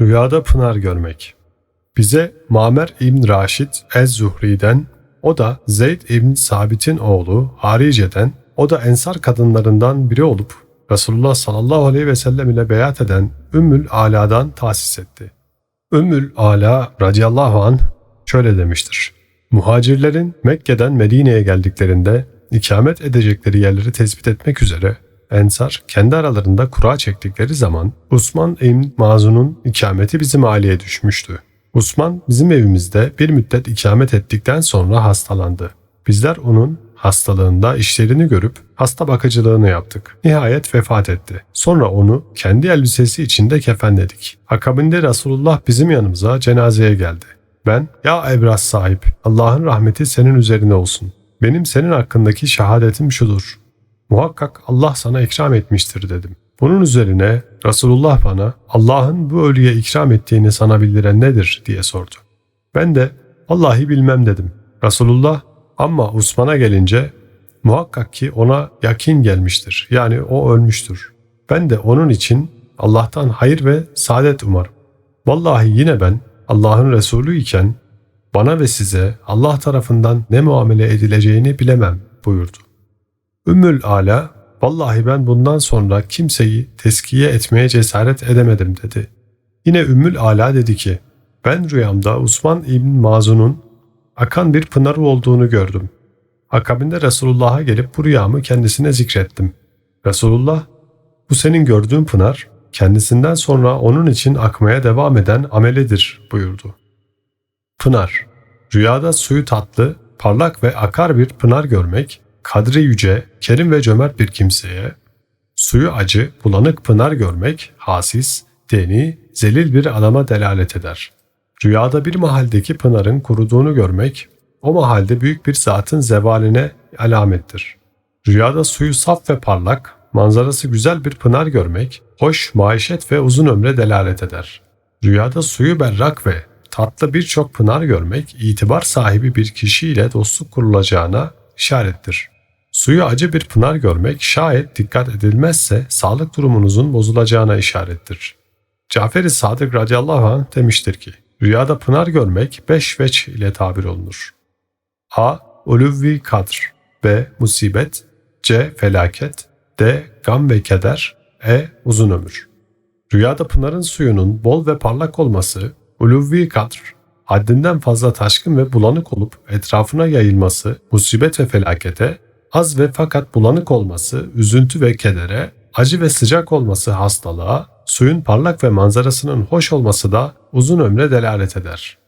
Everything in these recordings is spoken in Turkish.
Rüyada pınar görmek. Bize Mamer İbn Raşid Ez-Zuhri'den, o da Zeyd İbn Sabit'in oğlu Harice'den, o da Ensar kadınlarından biri olup Resulullah sallallahu aleyhi ve sellem ile beyat eden Ümmül Ala'dan tahsis etti. Ümmül Ala radıyallahu anh şöyle demiştir. Muhacirlerin Mekke'den Medine'ye geldiklerinde ikamet edecekleri yerleri tespit etmek üzere Ensar kendi aralarında kura çektikleri zaman Osman İbn Mazun'un ikameti bizim aileye düşmüştü. Osman bizim evimizde bir müddet ikamet ettikten sonra hastalandı. Bizler onun hastalığında işlerini görüp hasta bakıcılığını yaptık. Nihayet vefat etti. Sonra onu kendi elbisesi içinde kefenledik. Akabinde Resulullah bizim yanımıza cenazeye geldi. Ben, ya Ebras sahip, Allah'ın rahmeti senin üzerine olsun. Benim senin hakkındaki şehadetim şudur. Muhakkak Allah sana ikram etmiştir dedim. Bunun üzerine Resulullah bana Allah'ın bu ölüye ikram ettiğini sana bildiren nedir diye sordu. Ben de Vallahi bilmem dedim. Resulullah ama Osman'a gelince muhakkak ki ona yakin gelmiştir. Yani o ölmüştür. Ben de onun için Allah'tan hayır ve saadet umarım. Vallahi yine ben Allah'ın Resulü iken bana ve size Allah tarafından ne muamele edileceğini bilemem buyurdu. Ümmül Ala, vallahi ben bundan sonra kimseyi teskiye etmeye cesaret edemedim dedi. Yine Ümmül Ala dedi ki, ben rüyamda Osman İbn Mazun'un akan bir pınarı olduğunu gördüm. Akabinde Resulullah'a gelip bu rüyamı kendisine zikrettim. Resulullah, bu senin gördüğün pınar, kendisinden sonra onun için akmaya devam eden amelidir buyurdu. Pınar Rüyada suyu tatlı, parlak ve akar bir pınar görmek, kadri yüce, kerim ve cömert bir kimseye, suyu acı, bulanık pınar görmek, hasis, deni, zelil bir adama delalet eder. Rüyada bir mahalledeki pınarın kuruduğunu görmek, o mahalde büyük bir zatın zevaline alamettir. Rüyada suyu saf ve parlak, manzarası güzel bir pınar görmek, hoş, maişet ve uzun ömre delalet eder. Rüyada suyu berrak ve tatlı birçok pınar görmek, itibar sahibi bir kişiyle dostluk kurulacağına işarettir. Suyu acı bir pınar görmek şayet dikkat edilmezse sağlık durumunuzun bozulacağına işarettir. Cafer-i Sadık radıyallahu anh demiştir ki, Rüyada pınar görmek beş veç ile tabir olunur. A. Uluvvi kadr B. Musibet C. Felaket D. Gam ve keder E. Uzun ömür Rüyada pınarın suyunun bol ve parlak olması, uluvvi kadr, haddinden fazla taşkın ve bulanık olup etrafına yayılması, musibet ve felakete, az ve fakat bulanık olması, üzüntü ve kedere, acı ve sıcak olması hastalığa, suyun parlak ve manzarasının hoş olması da uzun ömre delalet eder.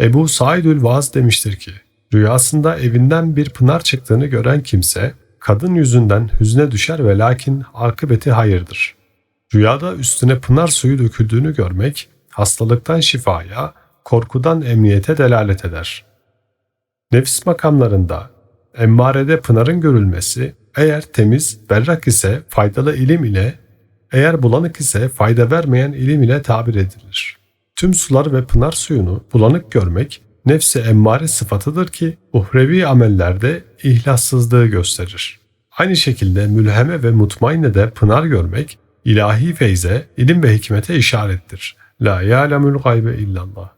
Ebu Saidül Vaz demiştir ki, rüyasında evinden bir pınar çıktığını gören kimse, kadın yüzünden hüzne düşer ve lakin akıbeti hayırdır. Rüyada üstüne pınar suyu döküldüğünü görmek, hastalıktan şifaya, korkudan emniyete delalet eder. Nefis makamlarında, emmarede pınarın görülmesi, eğer temiz, berrak ise faydalı ilim ile, eğer bulanık ise fayda vermeyen ilim ile tabir edilir. Tüm sular ve pınar suyunu bulanık görmek, nefse emmare sıfatıdır ki uhrevi amellerde ihlassızlığı gösterir. Aynı şekilde mülheme ve mutmainne de pınar görmek, ilahi feyze, ilim ve hikmete işarettir. La ya'lemul gaybe illallah.